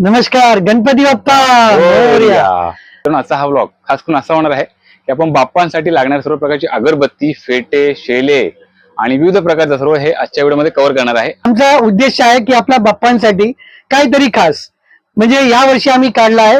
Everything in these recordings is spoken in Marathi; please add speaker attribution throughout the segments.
Speaker 1: नमस्कार गणपती बाप्पा.
Speaker 2: तर आजचा हा ब्लॉग खास करून असा होणार आहे की आपण बाप्पांसाठी लागणाऱ्या सर्व प्रकारची अगरबत्ती फेटे शेले आणि विविध प्रकारचं सर्व हे आजच्या व्हिडिओमध्ये कव्हर करणार आहे.
Speaker 1: आमचा उद्देश आहे की आपल्या बाप्पांसाठी काहीतरी खास. म्हणजे या वर्षी आम्ही काढला आहे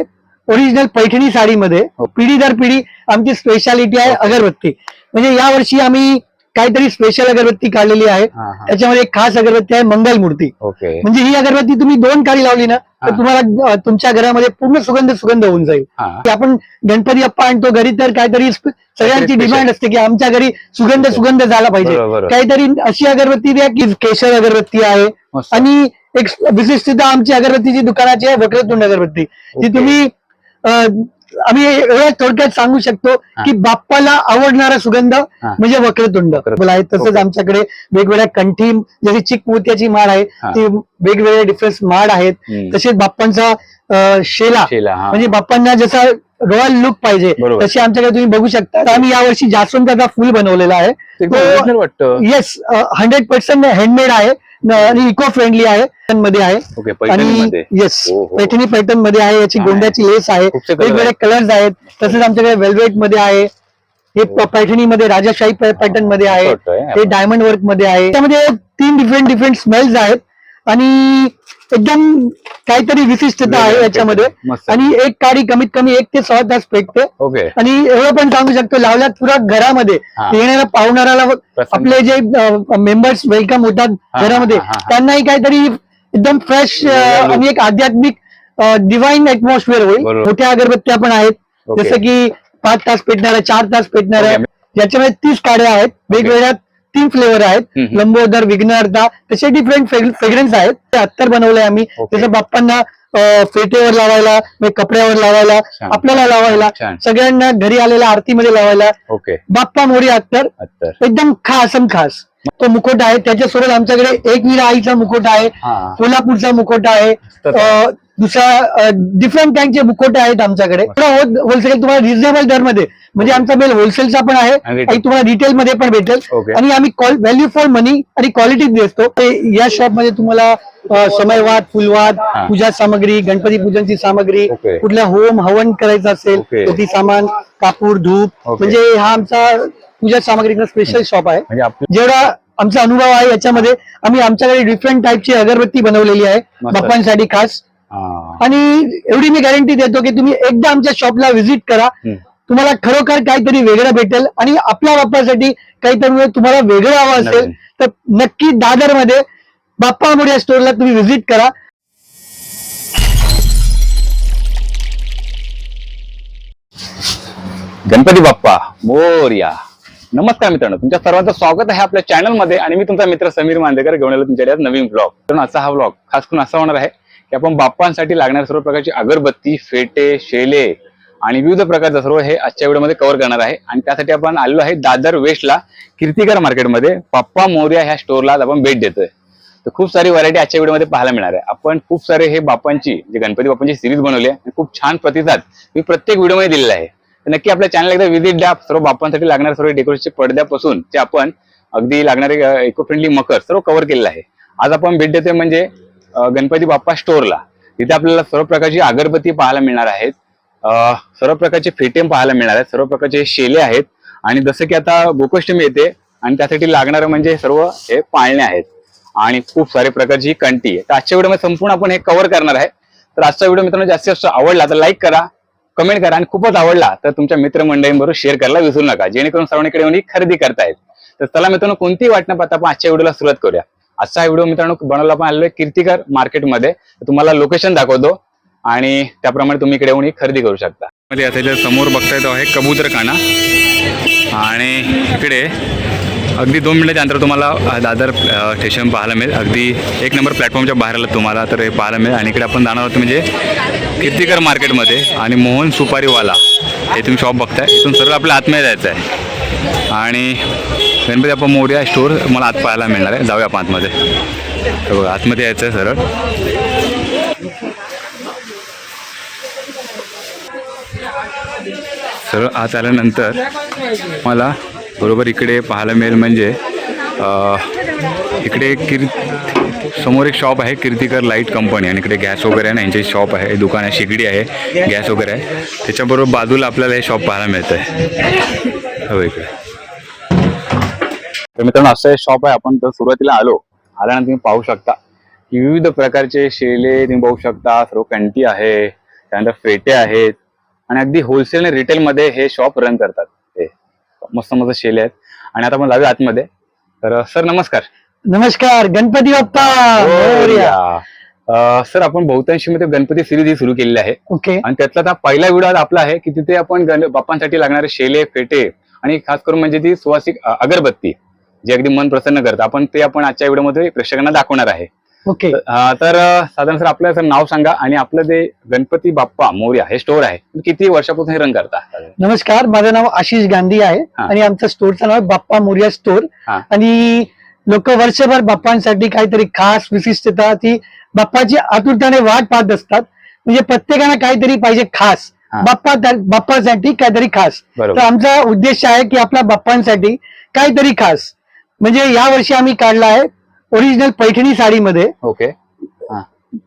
Speaker 1: ओरिजिनल पैठणी साडीमध्ये.
Speaker 2: हो.
Speaker 1: पिढी दर पिढी आमची स्पेशालिटी आहे अगरबत्ती. म्हणजे या वर्षी आम्ही काहीतरी स्पेशल अगरबत्ती काढलेली आहे
Speaker 2: हा, हा.
Speaker 1: त्याच्यामध्ये एक खास अगरबत्ती आहे मंगलमूर्ती
Speaker 2: ओके
Speaker 1: म्हणजे ही अगरबत्ती तुम्ही दोन काळी लावली ना तर. तुम्हाला अं, तुमच्या घरामध्ये पूर्ण सुगंध सुगंध होऊन जाईल
Speaker 2: हा
Speaker 1: की आपण गणपती बाप्पा आणतो घरी तर काहीतरी स्प- सगळ्यांची
Speaker 2: special.
Speaker 1: डिमांड असते की आमच्या घरी सुगंध सुगंध झाला पाहिजे
Speaker 2: बरोबर.
Speaker 1: काहीतरी अशी अगरबत्ती द्या की केशर अगरबत्ती आहे
Speaker 2: मस्त.
Speaker 1: आणि एक विशिष्टता आमची अगरबत्तीची दुकानाची आहे वक्रतुंड अगरबत्ती ती. तुम्ही अं, आम्ही एवढ्या थोडक्यात सांगू शकतो की बाप्पाला आवडणारा सुगंध. म्हणजे वक्रतुंड. आहे तसंच. आमच्याकडे वेगवेगळ्या कंठी जशी चिक मोत्याची माळ आहे. ती वेगवेगळे डिफरन्स माळ आहेत. तसेच बाप्पांचा शेला.
Speaker 2: शेला हा.
Speaker 1: म्हणजे बाप्पांना जसा रॉयल लुक पाहिजे
Speaker 2: बरोबर.
Speaker 1: तशी आमच्याकडे तुम्ही बघू शकता. तर आम्ही यावर्षी जास्वंदाचा फुल बनवलेला आहे.
Speaker 2: ते एकदम original वाटतं.
Speaker 1: येस हंड्रेड पर्सेंट हँडमेड आहे. न- आणि इको फ्रेंडली आहे. मध्ये आहे.
Speaker 2: ओके
Speaker 1: आणि
Speaker 2: पैठणीमध्ये.
Speaker 1: येस
Speaker 2: हो, हो.
Speaker 1: पैठणी पॅटर्नमध्ये आहे. याची गोंड्याची लेस आहे.
Speaker 2: खूपसे colour
Speaker 1: वेगवेगळे कलर्स आहेत. तसेच आमच्याकडे वेल्वेटमध्ये आहे. हे
Speaker 2: हो.
Speaker 1: पैठणीमध्ये राजाशाही पॅटर्नमध्ये आहे. हे डायमंड वर्कमध्ये आहे. त्यामध्ये तीन डिफरंट डिफरंट स्मेल्स आहेत. आणि एकदम काहीतरी विशिष्टता आहे याच्यामध्ये
Speaker 2: मस्त.
Speaker 1: आणि एक काडी कमीत कमी एक ते सहा तास पेटते
Speaker 2: ओके
Speaker 1: आणि एवढं पण सांगू शकतो लावल्यात पुरा घरामध्ये
Speaker 2: हा.
Speaker 1: येणाऱ्या पाहुणाऱ्याला
Speaker 2: प्रसन्न.
Speaker 1: आपले जे मेंबर्स वेलकम होतात
Speaker 2: हा,
Speaker 1: घरामध्ये
Speaker 2: हा, हा, हा.
Speaker 1: त्यांनाही काहीतरी एकदम फ्रेश. आणि एक आध्यात्मिक डिवाइन ऍटमॉस्फिअर होईल
Speaker 2: बरोबर.
Speaker 1: मोठ्या अगरबत्त्या पण आहेत
Speaker 2: ओके.
Speaker 1: जसं की पाच तास पेटणाऱ्या चार तास पेटणाऱ्या
Speaker 2: ओके.
Speaker 1: याच्यामध्ये तीस काड्या आहेत वेगवेगळ्या तीन फ्लेवर आहेत. लंबोदर विघ्नहर्ता तसे डिफरंट फ्रेग्रन्स आहेत ते अत्तर बनवलंय आम्ही. जसं बाप्पांना फेटेवर लावायला कपड्यावर लावायला. आपल्याला लावायला. सगळ्यांना घरी आलेल्या आरतीमध्ये लावायला
Speaker 2: ओके
Speaker 1: बाप्पा मोरी अत्तर एकदम खासम खास तो मुखोटा आहे. त्याच्यासोबत आमच्याकडे एक विरा आईचा मुखोटा आहे. कोल्हापूरचा मुखोटा आहे. दुसरा डिफरंट काइंडचे मुखोटे आहेत आमच्याकडे. होलसेल तुम्हाला रिझनेबल दरमध्ये. म्हणजे आमचा बेल होलसेलचा पण आहे.
Speaker 2: आणि
Speaker 1: तुम्हाला रिटेल मध्ये पण भेटेल. आणि आम्ही व्हॅल्यू फॉर मनी आणि क्वालिटी देतो. या शॉपमध्ये तुम्हाला समयवाद फुलवाद. पूजा सामग्री गणपती पूजनची सामग्री. कुठल्या होम हवन करायचं असेल ती सामान कापूर धूप. म्हणजे हा आमचा पूजा सामग्रीचा स्पेशल शॉप आहे
Speaker 2: म्हणजे
Speaker 1: जेवढा आमचा अनुभव आहे याच्यामध्ये आम्ही आमच्याकडे डिफरंट टाईपची अगरबत्ती बनवलेली आहे. बाप्पांसाठी खास. आणि एवढी मी गॅरंटी देतो की तुम्ही एकदा आमच्या शॉपला व्हिजिट करा. तुम्हाला खरोखर काहीतरी वेगळं भेटेल आणि आपल्या बाप्पासाठी काहीतरी तुम्हाला वेगळं हवं असेल. तर नक्की दादरमध्ये बाप्पा मोर्या स्टोअरला तुम्ही व्हिजिट करा
Speaker 2: गणपती बाप्पा मोरया नमस्कार मित्रांनो तुमच्या सर्वांचं स्वागत आहे आपल्या चॅनलमध्ये आणि मी तुमचा मित्र समीर मांदेकर घेऊन आलो तुमच्याकडे नवीन ब्लॉग तर असा हा ब्लॉग खास करून असा होणार आहे की आपण बाप्पांसाठी लागणाऱ्या सर्व प्रकारची अगरबत्ती फेटे शेले आणि विविध प्रकारचं सर्व हे आजच्या व्हिडिओमध्ये कव्हर करणार आहे. आणि त्यासाठी आपण आलेलो आहे दादर वेस्टला कीर्तिकर मार्केटमध्ये बाप्पा मोर्या ह्या स्टोरला आज आपण भेट देतोय. तर खूप सारी व्हरायटी आजच्या व्हिडिओमध्ये पाहायला मिळणार आहे. आपण खूप सारे हे बाप्पांची जे गणपती बाप्पांची सिरीज बनवली आहे आणि खूप छान प्रतिसाद मी प्रत्येक व्हिडिओमध्ये दिलेला आहे. नक्की आपल्या चॅनल एकदा व्हिजिट द्या. सर्व बाप्पांसाठी लागणाऱ्या सर्व डेकोरेशनचे पडद्यापासून ते आपण अगदी लागणारे इको फ्रेंडली मकर सर्व कव्हर केलेलं आहे. आज आपण भेट देतोय म्हणजे गणपती बाप्पा स्टोअरला तिथे आपल्याला सर्व प्रकारची अगरबत्ती पाहायला मिळणार आहेत. सर्व प्रकारचे फेटे पाहायला मिळणार आहेत. सर्व प्रकारचे शेले आहेत. आणि जसं की आता गोकुष्टमी येते आणि त्यासाठी लागणारं म्हणजे सर्व हे पाळणे आहेत. आणि खूप सारे प्रकारची कंटी आहे. तर आजच्या व्हिडिओमध्ये संपूर्ण आपण हे कव्हर करणार आहे. तर आजचा व्हिडिओ मित्रांनो जास्तीत जास्त आवडला तर लाईक करा. कमेंट करा आणि खूपच आवडला तर तुमच्या मित्रमंडळींबरोबर शेअर करायला विसरू नका. जेणेकरून सर्वांकडे येऊन खरेदी करतायत तर चला मित्रांनो कोणतीही वाटणं पाहता आपण आजच्या व्हिडिओला सुरुवात करूया. आजचा व्हिडिओ मित्रांनो बनवला आपण आलेलो आहे कीर्तिकर मार्केटमध्ये. तुम्हाला लोकेशन दाखवतो आणि त्याप्रमाणे तुम्ही इकडे येऊन खरेदी करू शकता. मध्ये आता समोर बघता येतो आहे कबूतर खाना आणि इकडे अगदी दोन मिनिटाच्या अंतर तुम्हाला दादर स्टेशन पाहायला मिळेल. अगदी एक नंबर प्लॅटफॉर्मच्या बाहेर आलं तुम्हाला तर हे पाहायला मिळेल. आणि इकडे आपण जाणार आहोत म्हणजे कीर्तिकर मार्केटमध्ये आणि मोहन सुपारीवाला. हे तुम्ही शॉप बघताय. इथून सरळ आपल्या आतमध्ये जायचं आहे आणि गणपती आपण मोर्या स्टोअर मला आत पाहायला मिळणार आहे. जाऊया आपण आतमध्ये. तर बघा आतमध्ये यायचं आहे सरळ. सरळ आत आल्यानंतर मला बरोबर इकडे पाहायला मिळेल म्हणजे इकडे किर समोर एक शॉप आहे कीर्तिकर लाइट कंपनी आणि इकडे गॅस वगैरे आहे ना यांची शॉप आहे दुकान आहे शेगडी आहे गॅस वगैरे आहे. त्याच्याबरोबर बाजूला आपल्याला हे शॉप पाहायला मिळत आहे हो इकडे. तर मित्रांनो असं शॉप आहे आपण तर सुरुवातीला आलो. आल्यानंतर तुम्ही पाहू शकता की विविध प्रकारचे शेले तुम्ही पाहू शकता सर्व कंटी आहे त्यानंतर फेटे आहेत आणि अगदी होलसेल आणि रिटेलमध्ये हे शॉप रन करतात. मस्त मस्त शेले आहेत. आणि आता आपण जाऊया आतमध्ये. तर सर नमस्कार.
Speaker 1: नमस्कार गणपती बाप्पा!
Speaker 2: सर आपण बहुतांशी मध्ये गणपती सिरीज ही सुरू केलेली आहे.
Speaker 1: ओके.
Speaker 2: आणि त्यातला आता पहिला व्हिडिओ आपला आहे की तिथे आपण बाप्पांसाठी लागणारे शेले फेटे आणि खास करून म्हणजे ती सुवासिक अगरबत्ती जे अगदी मन प्रसन्न करतं. आपण ते आपण आजच्या व्हिडिओमध्ये प्रेक्षकांना दाखवणार आहे.
Speaker 1: ओके
Speaker 2: तर साधारण सर आपलं सर नाव सांगा आणि आपलं जे गणपती बाप्पा मोर्या हे स्टोर आहे किती वर्षापासून हे रन करता?
Speaker 1: नमस्कार माझं नाव आशिष गांधी आहे. आणि आमचं स्टोरचं नाव आहे बाप्पा मोरिया स्टोर. आणि लोक वर्षभर बाप्पांसाठी काहीतरी खास विशिष्टता ती बाप्पाची आतुरताने वाट पाहत असतात. म्हणजे प्रत्येकाला काहीतरी पाहिजे खास. बाप्पा बाप्पासाठी काहीतरी खास. तर आमचा उद्देश आहे की आपल्या बाप्पांसाठी काहीतरी खास. म्हणजे या वर्षी आम्ही काढला आहे ओरिजिनल पैठणी साडीमध्ये.
Speaker 2: ओके.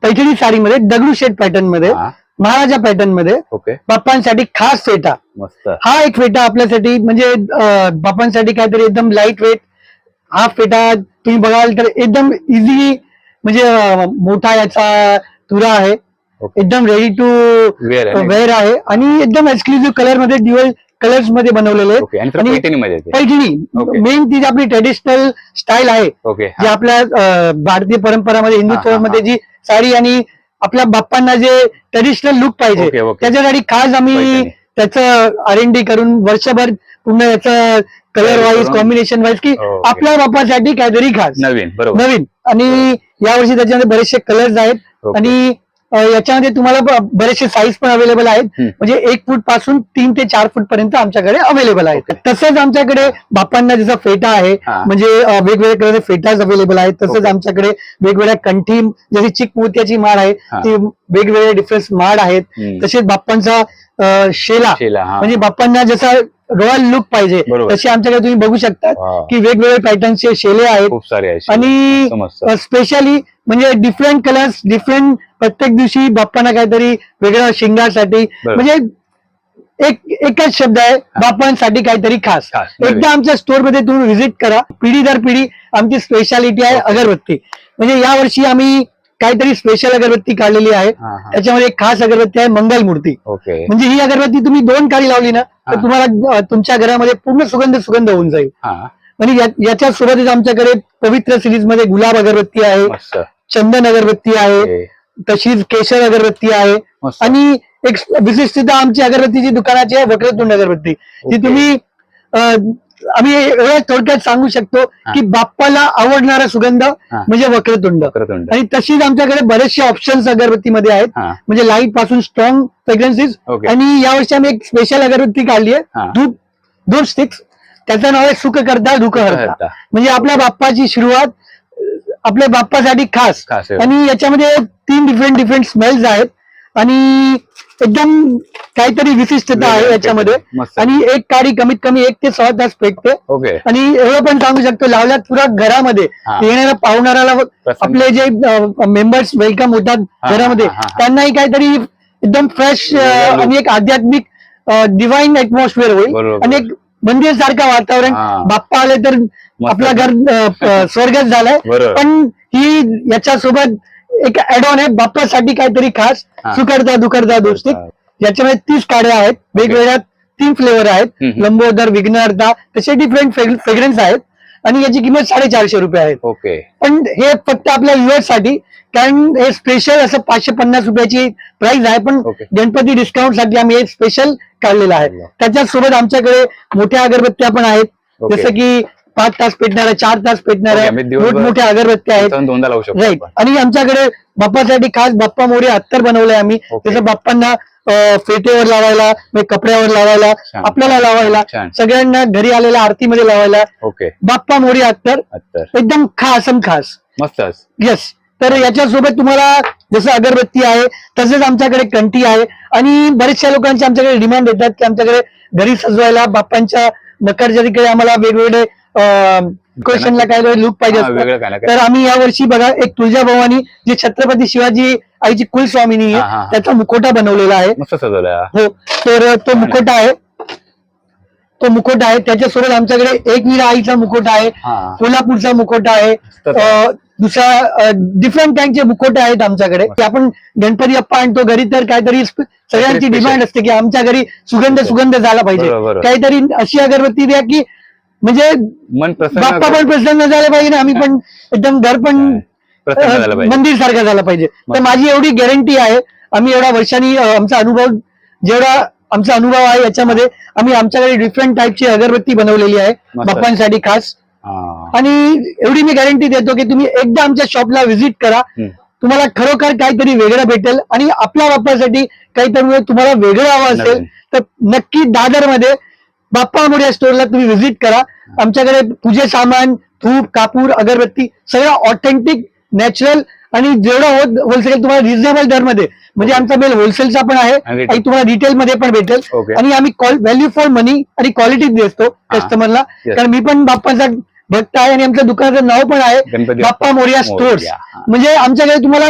Speaker 1: पैठणी साडीमध्ये दगडूशेठ
Speaker 2: पॅटर्नमध्ये
Speaker 1: महाराजा पॅटर्नमध्ये
Speaker 2: ओके.
Speaker 1: बाप्पांसाठी खास फेटा.
Speaker 2: मस्त.
Speaker 1: हा एक फेटा आपल्यासाठी म्हणजे अं, बापांसाठी काहीतरी एकदम लाइट वेट हा फेटा तुम्ही बघाल तर एकदम इझी म्हणजे मोठा याचा तुरा आहे. एकदम रेडी टू
Speaker 2: वेअर आहे.
Speaker 1: वेअर आहे. आणि एकदम एक्सक्लुझिव्ह कलरमध्ये ड्युअल कलर्समध्ये बनवलेले आहेत
Speaker 2: आणि
Speaker 1: पैठणी. मेन ती जी आपली ट्रेडिशनल स्टाईल आहे जी आपल्या भारतीय परंपरामध्ये हिंदुत्वामध्ये जी साडी आणि आपल्या बाप्पांना जे ट्रेडिशनल लुक पाहिजे. त्याच्यासाठी खास आम्ही. त्याचं आर एन डी करून वर्षभर पूर्ण याचं कलर वाईज. कॉम्बिनेशन वाईज की. आपल्या बाप्पासाठी काहीतरी खास
Speaker 2: नवीन बरोबर
Speaker 1: नवीन आणि यावर्षी त्याच्यामध्ये बरेचसे कलर्स आहेत. आणि याच्यामध्ये तुम्हाला बरेचसे साईज पण अवेलेबल आहेत. म्हणजे एक फूटपासून तीन ते चार फूट पर्यंत आमच्याकडे अवेलेबल आहेत. तसंच आमच्याकडे बाप्पांना जसा फेटा आहे. म्हणजे वेगवेगळ्या कलरचे फेटाज अवेलेबल आहेत तसंच. आमच्याकडे वेगवेगळ्या कंठी जशी चिक मोत्याची माळ आहे. ती वेगवेगळे डिफरन्स माळ आहेत. तसेच बाप्पांचा शेला म्हणजे बाप्पांना जसा रॉयल लुक पाहिजे
Speaker 2: बरोबर.
Speaker 1: तसे आमच्याकडे तुम्ही बघू शकता. की वेगवेगळे पॅटर्नचे शेले आहेत
Speaker 2: खूप सारे आहे
Speaker 1: आणि. स्पेशली म्हणजे डिफरंट कलर्स डिफरंट प्रत्येक दिवशी बाप्पांना काहीतरी वेगळं शिंगासाठी
Speaker 2: बरोबर.
Speaker 1: म्हणजे एक एकच शब्द आहे बाप्पांसाठी काहीतरी खास. एकदा आमच्या स्टोरमध्ये तुम्ही व्हिजिट करा पिढी दर पिढी आमची स्पेशालिटी आहे अगरबत्ती म्हणजे या वर्षी आम्ही काहीतरी स्पेशल अगरबत्ती काढलेली आहे
Speaker 2: हा, हा.
Speaker 1: त्याच्यामध्ये एक खास अगरबत्ती आहे मंगल मूर्ती
Speaker 2: ओके
Speaker 1: म्हणजे ही अगरबत्ती तुम्ही दोन काळी लावली ना तर. तुम्हाला अं, तुमच्या घरामध्ये पूर्ण सुगंध सुगंध होऊन जाईल
Speaker 2: हा
Speaker 1: म्हणजे या- याच्या सोबतच आमच्याकडे पवित्र सिरीजमध्ये गुलाब अगरबत्ती आहे
Speaker 2: मस्त
Speaker 1: चंदन अगरबत्ती आहे
Speaker 2: ओके.
Speaker 1: तशीच केशर अगरबत्ती आहे
Speaker 2: मस्त.
Speaker 1: आणि एक विशिष्टता आमची अगरबत्तीची दुकानाची आहे वक्रतुंड अगरबत्ती ती
Speaker 2: ओके.
Speaker 1: तुम्ही अं, आम्ही एवढ्या थोडक्यात सांगू शकतो. की बाप्पाला आवडणारा सुगंध. म्हणजे वक्रतुंड. आणि तशीच आमच्याकडे बरेचसे ऑप्शन्स अगरबत्तीमध्ये आहेत म्हणजे लाइटपासून स्ट्रॉंग फ्रेग्रन्सीज
Speaker 2: ओके.
Speaker 1: आणि यावर्षी आम्ही एक स्पेशल अगरबत्ती काढली आहे. धूप दोन स्टिक्स त्याचं नाव आहे सुख करता दुःख हरता. म्हणजे आपल्या बाप्पाची सुरुवात आपल्या बाप्पासाठी खास. आणि याच्यामध्ये तीन डिफरंट डिफरंट स्मेल्स आहेत आणि एकदम काहीतरी विशिष्टता आहे याच्यामध्ये
Speaker 2: मस्त.
Speaker 1: आणि एक काडी कमीत कमी एक ते सहा तास पेटते
Speaker 2: ओके
Speaker 1: आणि एवढं पण सांगू शकतो लावल्यात पुरा घरामध्ये
Speaker 2: हा.
Speaker 1: येणाऱ्या पाहुणाऱ्याला
Speaker 2: प्रसन्न.
Speaker 1: आपले जे मेंबर्स वेलकम होतात
Speaker 2: हा,
Speaker 1: घरामध्ये
Speaker 2: हा, हा, हा.
Speaker 1: त्यांनाही काहीतरी एकदम फ्रेश. आणि एक आध्यात्मिक डिवाइन ऍटमॉस्फिअर होईल
Speaker 2: बरोबर.
Speaker 1: आणि एक मंदिर सारखं वातावरण
Speaker 2: हा.
Speaker 1: बाप्पा आले तर आपलं घर अं, स्वर्गच झालंय
Speaker 2: बरोबर.
Speaker 1: पण ही याच्यासोबत एक ऍड ऑन आहे बाप्पासाठी काहीतरी खास
Speaker 2: हा.
Speaker 1: सुकरता दुकरता दोस्ती याच्यामध्ये तीस काड्या आहेत वेगवेगळ्या तीन फ्लेवर आहेत
Speaker 2: हम्म.
Speaker 1: लंबोदर विघ्नहर्ता तसे डिफरंट फ्रेग्रन्स आहेत आणि याची किंमत साडेचारशे रुपये आहे
Speaker 2: ओके
Speaker 1: पण हे फक्त आपल्या युएससाठी कारण हे स्पेशल असं पाचशे पन्नास रुपयाची प्राइस आहे पण. गणपती डिस्काउंटसाठी आम्ही हे स्पेशल काढलेलं आहे
Speaker 2: बरोबर.
Speaker 1: त्याच्या सोबत आमच्याकडे मोठ्या अगरबत्त्या पण आहेत. जसं की पाच तास पेटणाऱ्या चार तास
Speaker 2: आम्ही दिवसभर-
Speaker 1: मोठमोठ्या अगरबत्त्या आहेत.
Speaker 2: दोनदा लावू शकतो
Speaker 1: राईट. आणि आमच्याकडे बाप्पासाठी खास बाप्पा मोरे अत्तर बनवलंय आम्ही. जसं बाप्पांना फेटेवर लावायला म्हणजे कपड्यावर लावायला. आपल्याला लावायला. सगळ्यांना घरी आलेल्या आरतीमध्ये लावायला.
Speaker 2: ओके
Speaker 1: बाप्पा मोरे अत्तर
Speaker 2: तर
Speaker 1: एकदम खासम खास.
Speaker 2: मस्तच
Speaker 1: येस तर याच्यासोबत तुम्हाला जसं अगरबत्ती आहे तसेच आमच्याकडे कंठी आहे. आणि बरेचशा लोकांचे आमच्याकडे डिमांड येतात की आमच्याकडे घरी सजवायला बाप्पांच्या नकारजरीकडे आम्हाला वेगवेगळे क्वेश्चनला काय लुक पाहिजे तर आम्ही या वर्षी बघा एक तुळजाभवानी जे छत्रपती शिवाजी आईची कुलस्वामिनी. आहे त्याचा मुखोटा बनवलेला आहे. हो. तर तो मुखोटा आहे. तो मुखोटा आहे. त्याच्यासोबत आमच्याकडे एक वीरा आईचा मुखोटा आहे कोल्हापूरचा मुखोटा आहे. दुसरा डिफरंट टाईपचे मुखोटे आहेत आमच्याकडे. की आपण गणपती अप्पा आणतो घरी तर काहीतरी सगळ्यांची. डिमांड असते की आमच्या घरी सुगंध सुगंध झाला पाहिजे. काहीतरी अशी अगरबत्ती द्या की म्हणजे
Speaker 2: मन प्रसन्न
Speaker 1: बाप्पा पण प्रसन्न झाले पाहिजे आणि आम्ही पण एकदम घर पण
Speaker 2: प्रसन्न झालं पाहिजे
Speaker 1: मंदिर सारखं झालं पाहिजे तर. माझी एवढी गॅरंटी आहे आम्ही एवढ्या वर्षांनी अं, आमचा अनुभव जेवढा आमचा अनुभव आहे याच्यामध्ये आम्ही आमच्याकडे डिफरंट टाईपची अगरबत्ती बनवलेली आहे
Speaker 2: मस्त.
Speaker 1: बाप्पांसाठी खास
Speaker 2: हा.
Speaker 1: आणि एवढी मी गॅरंटी देतो की तुम्ही एकदा आमच्या शॉपला व्हिजिट करा
Speaker 2: हम्म.
Speaker 1: तुम्हाला खरोखर काहीतरी वेगळं भेटेल आणि आपल्या बाप्पासाठी काहीतरी तुम्हाला वेगळं हवं असेल
Speaker 2: नवीन.
Speaker 1: तर नक्की दादरमध्ये बाप्पा मोर्या स्टोअरला तुम्ही व्हिजिट करा. आमच्याकडे पूजे सामान धूप कापूर अगरबत्ती सगळं ऑथेंटिक नॅचरल आणि जेवढं होत होलसेल तुम्हाला रिझनेबल दरमध्ये. म्हणजे आमचा मेल होलसेलचा पण आहे
Speaker 2: आणि
Speaker 1: तुम्हाला रिटेल मध्ये पण भेटेल. आणि आम्ही व्हॅल्यू फॉर मनी आणि क्वालिटी देतो कस्टमरला. कारण मी पण बाप्पाचा भक्त आहे आणि आमच्या दुकानाचं नाव पण आहे बाप्पा. मोर्या
Speaker 2: हा.
Speaker 1: म्हणजे आमच्याकडे तुम्हाला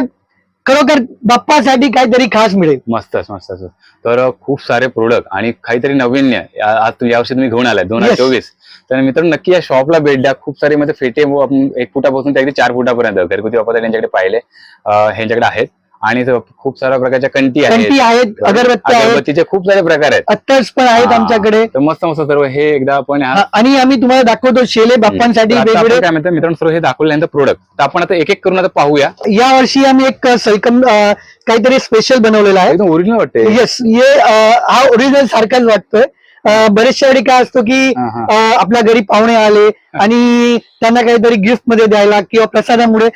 Speaker 1: खरोखर बाप्पासाठी काहीतरी खास मिळेल.
Speaker 2: मस्तच मस्तच तर खूप सारे प्रोडक्ट आणि काहीतरी नवीन्य या- आज तुम्ही यावर्षी तुम्ही घेऊन आलाय दोन हजार
Speaker 1: Yes.
Speaker 2: चोवीस. तर मित्रांनो नक्की या शॉपला भेट द्या. खूप सारे म्हणजे फेटे व आपण एक फुटापासून ते अगदी चार फुटापर्यंत घरगुती वापरता यांच्याकडे पाहिले. अ, ह्यांच्याकडे आहेत. आणि खूप साऱ्या प्रकारच्या कंटी आहेत.
Speaker 1: कंटी आहेत अगरबत्ती आहेत.
Speaker 2: अगरबत्तीचे खूप सारे प्रकार आहेत.
Speaker 1: अत्तर्स पण आहेत
Speaker 2: हा.
Speaker 1: आमच्याकडे.
Speaker 2: तर मस्त मस्त सर्व हे एकदा आपण ह्या-
Speaker 1: हा, आणि आम्ही तुम्हाला दाखवतो शेले बाप्पांसाठी
Speaker 2: तर आता आपण
Speaker 1: वेगवेगळे
Speaker 2: काय म्हणतो मित्रांनो सर्व हे दाखवल्यानंतर प्रोडक्ट तर आपण आता एक एक करून आता पाहूया.
Speaker 1: या वर्षी आम्ही एक सलकम अं, काहीतरी स्पेशल बनवलेला आहे.
Speaker 2: एकदम ओरिजिनल वाटते
Speaker 1: येस ये अं, हा ओरिजिनल सारखाच वाटतोय. बरेचशा वेळी काय असतो की आपल्या घरी पाहुणे आले आणि त्यांना काहीतरी गिफ्टमध्ये द्यायला किंवा प्रसादामुळे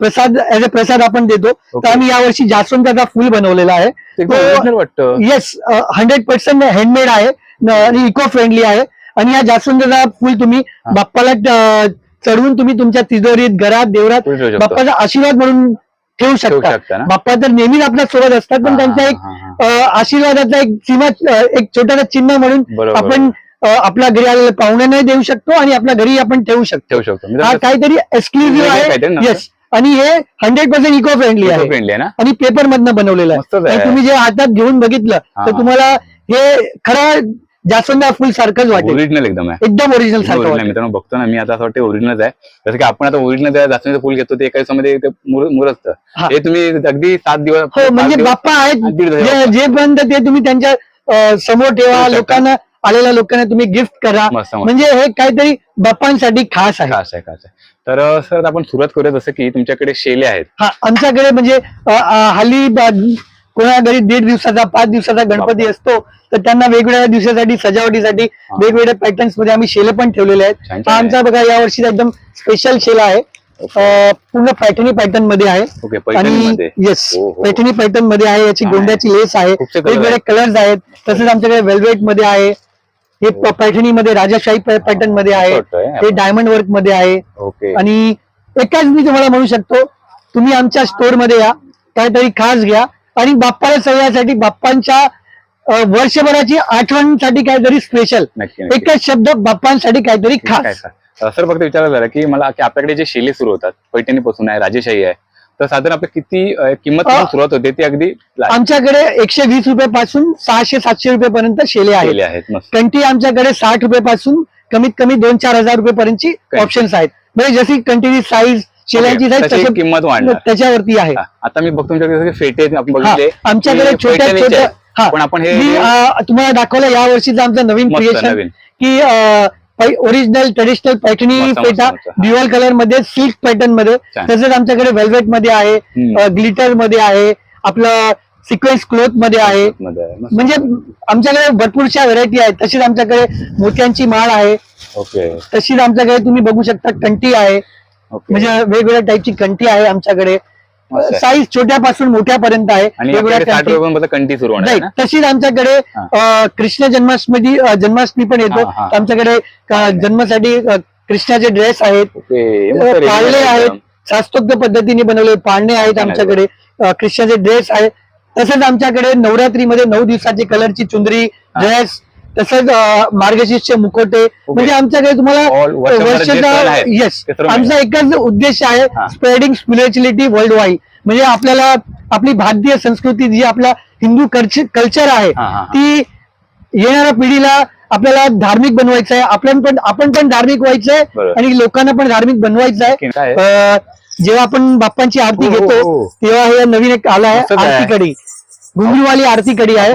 Speaker 1: प्रसाद ऍज अ प्रसाद आपण देतो. तर. आम्ही यावर्षी जास्वंदाचा फुल बनवलेला आहे. येस हंड्रेड पर्सेंट हँडमेड आहे आणि इको फ्रेंडली आहे. आणि या जास्वंदाचा फुल तुम्ही. बाप्पाला चढवून तुम्ही तुमच्या तिजोरीत घरात देवरात. बाप्पाचा आशीर्वाद म्हणून ठेवू शकता? बाप्पा तर नेहमीच आपल्यासोबत असतात पण त्यांचा एक आशीर्वादाचा एक सीमा एक छोटासा चिन्ह म्हणून. आपण आपल्या घरी आलेल्या पाहुण्यांनाही देऊ शकतो आणि आपल्या घरी आपण ठेवू शकतो.
Speaker 2: ठेवू शकतो.
Speaker 1: हा काहीतरी एक्सक्लुझिव्ह आहे? येस आणि हे हंड्रेड पर्सेंट इको फ्रेंडली आहे.
Speaker 2: फ्रेंडली आहे ना?
Speaker 1: आणि पेपर मधनं बनवलेलं आहे. तुम्ही जे हातात घेऊन बघितलं. तर तुम्हाला हे खरा जास्वंदा फुल सारखंच वाटेल.
Speaker 2: ओरिजिनल एकदम आहे.
Speaker 1: एकदम ओरिजिनल सारखं
Speaker 2: मित्रांनो बघतो ना मी आता असं वाटतं ओरिजिनल आहे. जसं की आपण आता ओरिजिनल जास्वंदीचं फुल घेतो ते एका दिवसामध्ये मुर- मुरसतं
Speaker 1: हा.
Speaker 2: हे तुम्ही अगदी सात दिवस
Speaker 1: हो म्हणजे बाप्पा आहेत जे पर्यंत ते तुम्ही त्यांच्यासमोर ठेवा
Speaker 2: शकता.
Speaker 1: लोकांना आलेल्या लोकांना तुम्ही गिफ्ट करा. म्हणजे हे काहीतरी बाप्पांसाठी खास आहे.
Speaker 2: खास आहे खास आहे. तर सर आपण सुरुवात करूया जसं की तुमच्याकडे शेले आहेत.
Speaker 1: हा आमच्याकडे म्हणजे हल्ली कोणा घरी दीड दिवसाचा पाच दिवसाचा गणपती. असतो तर त्यांना वेगवेगळ्या दिवसासाठी सजावटीसाठी. वेगवेगळ्या पॅटर्न्समध्ये आम्ही शेले पण ठेवलेले आहेत. आमचा बघा या वर्षीचा एकदम स्पेशल शेला आहे. पूर्ण पैठणी पॅटर्नमध्ये आहे. आणि येस
Speaker 2: हो, हो.
Speaker 1: पैठणी पॅटर्नमध्ये आहे याची. गोंड्याची लेस आहे. वेगवेगळे कलर्स आहेत. तसेच आमच्याकडे वेल्वेटमध्ये आहे. हे
Speaker 2: हो.
Speaker 1: पैठणी मध्ये राजाशाही पॅटर्नमध्ये आहे. हे डायमंड वर्कमध्ये आहे. आणि एकाच मी तुम्हाला म्हणू शकतो तुम्ही आमच्या स्टोरमध्ये या. काहीतरी खास घ्या. आणि बाप्पाला सगळ्यासाठी बाप्पांच्या वर्षभराची आठवणसाठी काहीतरी स्पेशल एकच शब्द बाप्पांसाठी काहीतरी खास.
Speaker 2: सर. फक्त विचारायचं झालं की मला की आपल्याकडे जे शेले सुरू होतात पैठणी पासून आहे राजेशाही आहे तर साधारण आपल्या किती किंमत सुरुवात होते ती अगदी
Speaker 1: आमच्याकडे एकशे वीस रुपये पासून सहाशे सातशे रुपये पर्यंत शेले आहेत कंठी आमच्याकडे साठ रुपये पासून कमीत कमी दोन चार हजार रुपये पर्यंतची. ऑप्शन्स आहेत. म्हणजे जशी कंटिन्यू साईज शेल्यांची
Speaker 2: ओके,
Speaker 1: साईज
Speaker 2: किंमत वाढणार.
Speaker 1: त्याच्यावरती आहे.
Speaker 2: आता मी बघतो तुमच्याकडे फेटे आहेत, आपण
Speaker 1: हा,
Speaker 2: बघितले.
Speaker 1: आमच्याकडे छोट्या छोट्या
Speaker 2: आहेत.
Speaker 1: हा.
Speaker 2: पण आपण हे
Speaker 1: मी अं, तुम्हाला दाखवलं या वर्षीचं आमचं नवीन
Speaker 2: मस्त
Speaker 1: क्रिएशन
Speaker 2: नवीन.
Speaker 1: की ओरिजिनल ट्रेडिशनल पैठणी
Speaker 2: मस्त, मस्त.
Speaker 1: ड्युअल कलरमध्ये सिल्क पॅटर्नमध्ये.
Speaker 2: छान.
Speaker 1: तसंच आमच्याकडे वेल्वेटमध्ये आहे. ग्लिटरमध्ये आहे आपलं सिक्वेन्स क्लोथमध्ये आहे.
Speaker 2: मध्ये आहे. मस्त.
Speaker 1: म्हणजे आमच्याकडे भरपूरशा व्हरायटी आहेत तशीच आमच्याकडे मोत्यांची माळ आहे.
Speaker 2: ओके
Speaker 1: तशीच आमच्याकडे तुम्ही बघू शकता कंठी आहे. म्हणजे वेगवेगळ्या टाईपची कंठी आहे आमच्याकडे. साईज छोट्यापासून मोठ्यापर्यंत आहे. वेगवेगळ्या कंठी.
Speaker 2: सुरू होणार
Speaker 1: तशीच आमच्याकडे कृष्ण जन्माष्टमी जन्माष्टमी पण येतो. आमच्याकडे जन्मासाठी कृष्णाचे ड्रेस आहेत. पाळणे
Speaker 2: आहे
Speaker 1: आहेत. शास्त्रोक्त पद्धतीने बनवले पाळणे आहेत. आमच्याकडे. कृष्णाचे ड्रेस आहेत. तसंच आमच्याकडे नवरात्रीमध्ये नऊ दिवसाची कलरची चुंदरी ड्रेस तसंच अं, मार्गशीर्षचे मुखोटे म्हणजे आमच्याकडे तुम्हाला वर्षाचा येस आमचा एकच उद्देश आहे. स्प्रेडिंग स्पिरिच्युअलिटी वर्ल्ड वाईड म्हणजे आपल्याला आपली भारतीय संस्कृती जी आपला हिंदू कल्चर आहे. ती येणाऱ्या पिढीला आपल्याला धार्मिक बनवायचं आहे आपण पण आपण पण धार्मिक व्हायचं आहे. आणि लोकांना पण धार्मिक बनवायचं आहे जेव्हा आपण बाप्पांची आरती
Speaker 2: हो, हो,
Speaker 1: घेतो
Speaker 2: हो.
Speaker 1: तेव्हा हे नवीन एक आला आहे. आरती कडी घुंगरूवाली आरती कडी आहे.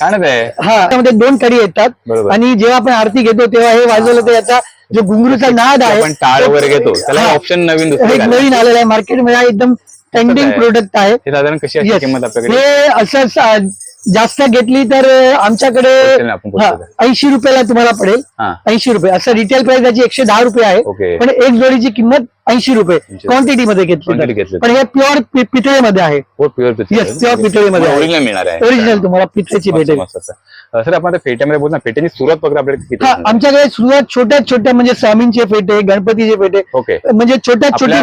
Speaker 2: छानच आहे
Speaker 1: हा त्यामध्ये दोन कडी येतात
Speaker 2: बरोबर.
Speaker 1: आणि जेव्हा आपण आरती घेतो तेव्हा हे वाजवलं तर याचा जो घुंगरूचा नाद आहे
Speaker 2: आपण टाळ वगैरे घेतो त्याला
Speaker 1: हा.
Speaker 2: ऑप्शन नवीन
Speaker 1: हे एक. नवीन आलेला आहे मार्केटमध्ये हा एकदम ट्रेंडिंग
Speaker 2: आहे.
Speaker 1: प्रोडक्ट आहे
Speaker 2: हे साधारण कशी
Speaker 1: Yes.
Speaker 2: किंमत आपल्याकडे
Speaker 1: हे असं सा- जास्त घेतली तर आमच्याकडे
Speaker 2: ने आपण.
Speaker 1: ऐंशी रुपयाला तुम्हाला पडेल
Speaker 2: हा
Speaker 1: ऐंशी रुपये असं रिटेल प्राइस त्याची एकशे दहा रुपये आहे. पण एक जोडीची किंमत ऐंशी रुपये.
Speaker 2: 80
Speaker 1: क्वांटिटी मध्ये घेतली. पण हे प्युअर पितळेमध्ये आहे.
Speaker 2: हो प्युअर
Speaker 1: पितळीमध्ये.
Speaker 2: ओरिजिनल मिळणार आहे.
Speaker 1: ओरिजिनल तुम्हाला पितळेची भेटेल.
Speaker 2: अं, सर आपण फेट्यामध्ये बोलतो ना. फेट्याची सुरुवात फक्त आपल्याकडे?
Speaker 1: आमच्याकडे सुरुवात छोट्या छोट्या म्हणजे स्वामींचे फेटे गणपतीचे फेटे
Speaker 2: ओके
Speaker 1: म्हणजे छोट्या छोट्या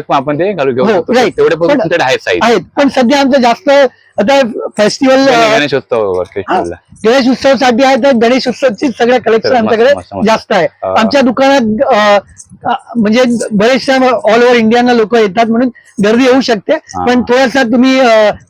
Speaker 2: पण आपण ते घालू घेऊ
Speaker 1: हो.
Speaker 2: तेवढे आहेत.
Speaker 1: पण सध्या आमचं जास्त आता फेस्टिवल
Speaker 2: गणेशोत्सव फेस्टिवलला
Speaker 1: गणेश उत्सवसाठी आहे तर गणेश उत्सवची सगळ्या कलेक्शन आमच्याकडे. जास्त आहे. आमच्या दुकानात म्हणजे बरेचशा ऑल ओव्हर इंडियाना लोक येतात म्हणून गर्दी येऊ शकते. पण थोडासा तुम्ही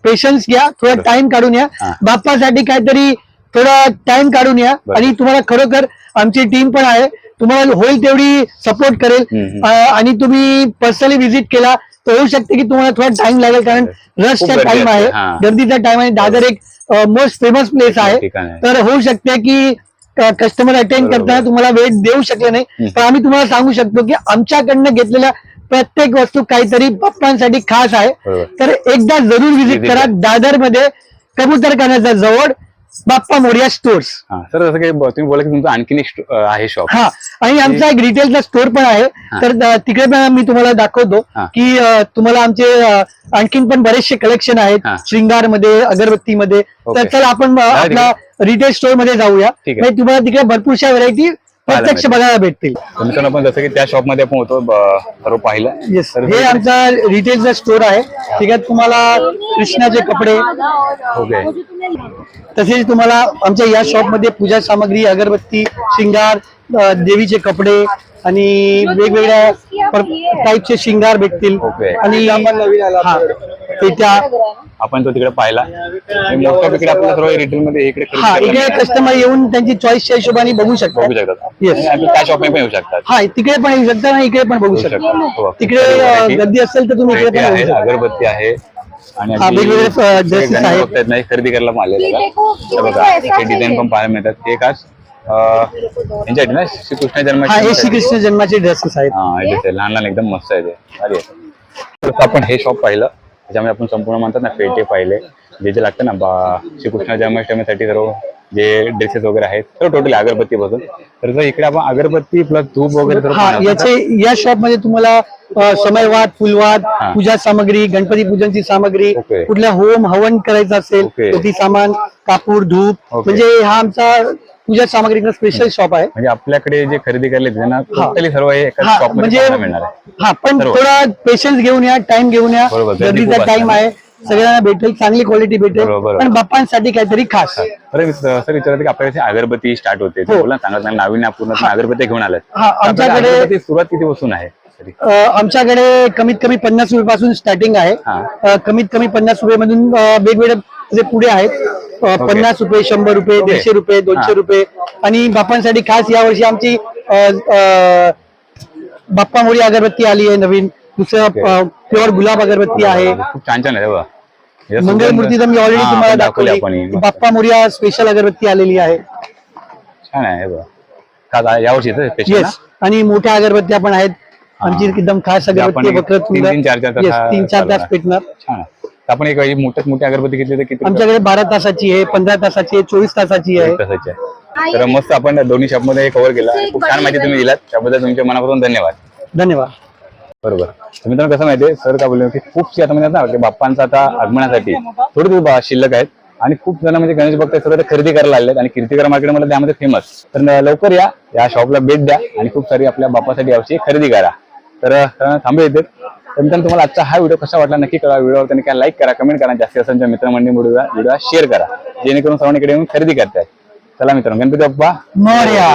Speaker 1: पेशन्स घ्या थोडा. टाइम काढून या. बाप्पासाठी काहीतरी थोडा टाइम काढून या. आणि तुम्हाला खरोखर आमची टीम पण आहे तुम्हाला होईल तेवढी सपोर्ट करेल आणि तुम्ही पर्सनली व्हिजिट केला होऊ शकते की तुम्हाला थोडा टाइम लागेल कारण रशचा टाइम आहे. गर्दीचा टाइम आहे दादर एक मोस्ट फेमस प्लेस आहे. तर होऊ शकते की कस्टमर अटेंड. करताना तुम्हाला वेळ देऊ शकले नाही. पण आम्ही तुम्हाला सांगू शकतो की आमच्याकडनं घेतलेल्या प्रत्येक वस्तू काहीतरी बाप्पांसाठी खास आहे. तर एकदा जरूर व्हिजिट करा. दादरमध्ये कबूतर खाण्याच्या जवळ बाप्पा मोरिया स्टोर्स
Speaker 2: हा सर जसं काही तुम्ही बोला की तुमचं आणखीन एक आहे शॉप
Speaker 1: हा आणि आमचा एक रिटेलचा स्टोर पण आहे तर तिकडे पण मी तुम्हाला दाखवतो. की तुम्हाला आमचे आणखीन पण बरेचसे कलेक्शन आहेत. श्रृंगारमध्ये अगरबत्तीमध्ये तर
Speaker 2: ओके.
Speaker 1: चला आपण अ,
Speaker 2: जाऊया
Speaker 1: आपला रिटेल स्टोरमध्ये जाऊया. म्हणजे तुम्हाला तिकडे भरपूरशा व्हरायटी प्रत्यक्ष. बघायला भेटतील.
Speaker 2: आपण जसं की त्या शॉपमध्ये आपण होतो सर्व पाहिलं.
Speaker 1: येस हे आमचा रिटेलचा स्टोर आहे. त्याच्यात तुम्हाला कृष्णाचे कपडे
Speaker 2: ओके.
Speaker 1: तसेच तुम्हाला आमच्या या शॉपमध्ये पूजा सामग्री अगरबत्ती शिंगार देवीचे कपडे आणि वेगवेगळ्या टाईपचे शिंगार भेटतील.
Speaker 2: ओके.
Speaker 1: आणि हा, पेट्या
Speaker 2: आपण तो तिकडे पाहिला. इकडे आपल्याला सर्व रिटेल मध्ये इकडे खरेदी
Speaker 1: हा इकडे. कस्टमर येऊन त्यांची चॉईसच्या हिशोबाने बघू
Speaker 2: बघू
Speaker 1: शकतात.
Speaker 2: शकतात आपण त्या शॉपमध्ये पण येऊ शकतात.
Speaker 1: हा तिकडे पण येऊ शकता आणि इकडे पण बघू शकता
Speaker 2: शकतात. हो.
Speaker 1: तिकडे अ,
Speaker 2: variety.
Speaker 1: गर्दी असेल तर तुम्ही इकडे पण
Speaker 2: अगरबत्ती आहे. आणि
Speaker 1: हा,
Speaker 2: अगदी
Speaker 1: वेगवेगळे, अ,
Speaker 2: सगळे
Speaker 1: dresses
Speaker 2: गणेश
Speaker 1: आहेत.
Speaker 2: भक्त आहेत ना, हे खरेदी करायला आलेले
Speaker 3: ठीक
Speaker 2: बघा. हे बघा डिझाईन पण पाहायला मिळतात. हे खास यांच्यासाठी ना श्रीकृष्ण
Speaker 1: हा हे
Speaker 2: जन्माष्टमी
Speaker 1: श्रीकृष्ण जन्माचे ड्रेसेस आहेत.
Speaker 2: हा ते लहान लहान एकदम मस्त आहे ते अरे आपण हे शॉप पाहिलं. त्याच्यामध्ये आपण संपूर्ण म्हणतात ना पेटे पाहिले जे जे लागतं ना बा श्रीकृष्ण जन्माष्टमीसाठी सर्व जे ड्रेसेस वगैरे आहेत सर्व टोटल अगरबत्ती पासून तर जर इकडे आपण अगरबत्ती प्लस धूप वगैरे सर्व.
Speaker 1: याचे या शॉपमध्ये तुम्हाला समयवाद फुलवाद. पूजा सामग्री गणपती पूजनची सामग्री
Speaker 2: ओके.
Speaker 1: कुठल्या होम हवन करायचं असेल
Speaker 2: ओके.
Speaker 1: तर ती सामान कापूर धूप
Speaker 2: ओके.
Speaker 1: म्हणजे हा आमचा पूजा सामग्रीचा स्पेशल शॉप आहे.
Speaker 2: म्हणजे आपल्याकडे जे खरेदी ना टोटली सर्व हे एकाच शॉपमध्ये
Speaker 1: म्हणजे
Speaker 2: पाहायला मिळणार आहे.
Speaker 1: हा पण
Speaker 2: सर्व.
Speaker 1: थोडा पेशन्स घेऊन या टाइम घेऊन या.
Speaker 2: बरोबर, गर्दी
Speaker 1: गर्दीचा
Speaker 2: खूप
Speaker 1: टाइम. आहे. सगळ्यांना भेटेल चांगली क्वालिटी भेटेल.
Speaker 2: बरोबर.
Speaker 1: पण बाप्पांसाठी काहीतरी खास.
Speaker 2: बरं मी असं विचारत की आपल्याकडे इथे अगरबत्ती स्टार्ट होते.
Speaker 1: हो.
Speaker 2: बोला सांगत नाही नाविन्य पूर्ण तुम्ही अगरबत्ती घेऊन आलात.
Speaker 1: हा, आमच्याकडे-
Speaker 2: अगरबत्ती सुरुवात किती बसून आहे? तरी.
Speaker 1: अ, आमच्याकडे कमीत कमी पन्नास रुपये पासून स्टार्टिंग आहे.
Speaker 2: हा.
Speaker 1: अ, कमीत कमी पन्नास रुपये मधून अ, वेगवेगळे जे पुढे आहेत पन्नास रुपये शंभर रुपये. दीडशे रुपये दोनशे. रुपये. आणि बाप्पांसाठी खास यावर्षी आमची बाप्पा मोरी अगरबत्ती आली आहे नवीन. दुसरं. प्युअर गुलाब अगरबत्ती आहे.
Speaker 2: खूप छान छान आहे सुगंध-
Speaker 1: मूर्ती तर मी ऑलरेडी तुम्हाला
Speaker 2: दाखवली.
Speaker 1: बाप्पा मोरिया स्पेशल अगरबत्ती आलेली आहे.
Speaker 2: छान आहे यावर्षी
Speaker 1: येस आणि मोठ्या अगरबत्त्या पण आहेत. आमची एकदम खास अगरबत्ती
Speaker 2: तीन- चार- तास.
Speaker 1: पेटणार.
Speaker 2: आपण एक मोठ्यात मोठी अगरबत्ती घेतली तर किती
Speaker 1: आमच्याकडे बारा तासाची आहे पंधरा तासाची आहे चोवीस तासाची आहे.
Speaker 2: तासाची आहे. तर मस्त आपण दोन्ही शॉपमध्ये कव्हर केलं. आणि खूप छान माहिती तुम्ही दिलात. त्याबद्दल तुमच्या मनापासून धन्यवाद.
Speaker 1: धन्यवाद.
Speaker 2: बरोबर. तर मित्रांनो कसं माहितीये सर का बोलले की खूपशी आता म्हणजे ना की बाप्पांचा आता आगमनासाठी थोडी थोडी बा- शिल्लक आहेत. आणि खूप जण म्हणजे गणेश भक्त ते खरेदी करायला लागलेत. आणि कीर्तिकर मार्केटमध्ये त्यामध्ये फेमस तर लवकर या. या शॉपला भेट द्या. आणि खूप सारी आपल्या बाप्पासाठी यावर्षी खरेदी करा. तर थांबे येते तर मित्रांनो तुम्हाला आजचा हा व्हिडिओ कसा वाटला नक्की करा व्हिडिओवर त्यांनी काय लाईक करा कमेंट करा जास्तीत जास्त मित्रमंडळी व्हिडिओ व्हिडिओ शेअर करा. जेणेकरून सर्वांकडे येऊन खरेदी करतात चला मित्रांनो गणपती बाप्पा.
Speaker 1: मोर्या.